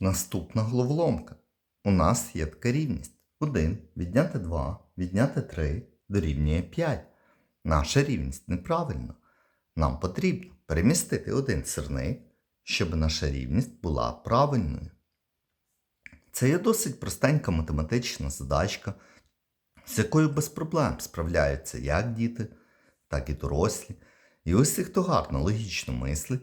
Наступна головоломка. У нас є така рівність. 1 відняти 2, відняти 3 дорівнює 5. Наша рівність неправильна. Нам потрібно перемістити один сирник, щоб наша рівність була правильною. Це є досить простенька математична задачка, з якою без проблем справляються як діти, так і дорослі. І усі, хто гарно логічно мислить,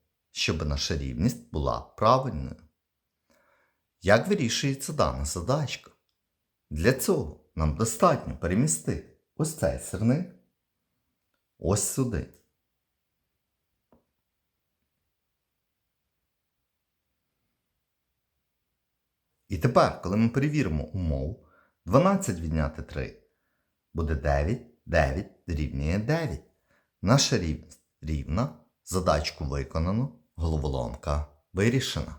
щоб наша рівність була правильною. Як вирішується дана задачка? Для цього нам достатньо перемістити ось цей сирник ось сюди. І тепер, коли ми перевіримо умову, 12 відняти 3 буде 9, 9 дорівнює 9. Наша рівність рівна, задачку виконано, головоломка вирішена.